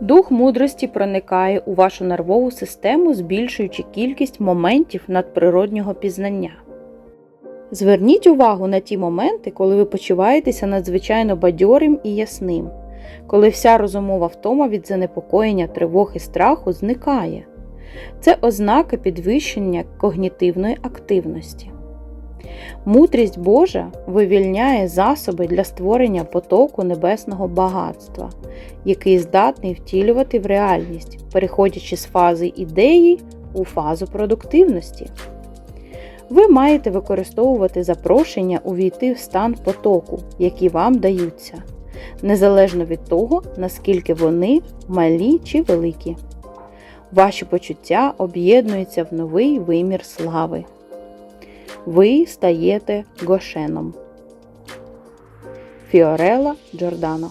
Дух мудрості проникає у вашу нервову систему, збільшуючи кількість моментів надприроднього пізнання. Зверніть увагу на ті моменти, коли ви почуваєтеся надзвичайно бадьорим і ясним, коли вся розумова втома від занепокоєння, тривог і страху зникає. Це ознака підвищення когнітивної активності. Мудрість Божа вивільняє засоби для створення потоку небесного багатства, який здатний втілювати в реальність, переходячи з фази ідеї у фазу продуктивності. Ви маєте використовувати запрошення увійти в стан потоку, які вам даються, незалежно від того, наскільки вони малі чи великі. Ваші почуття об'єднуються в новий вимір слави. Ви стаєте Гошеном. Фіорела Джордано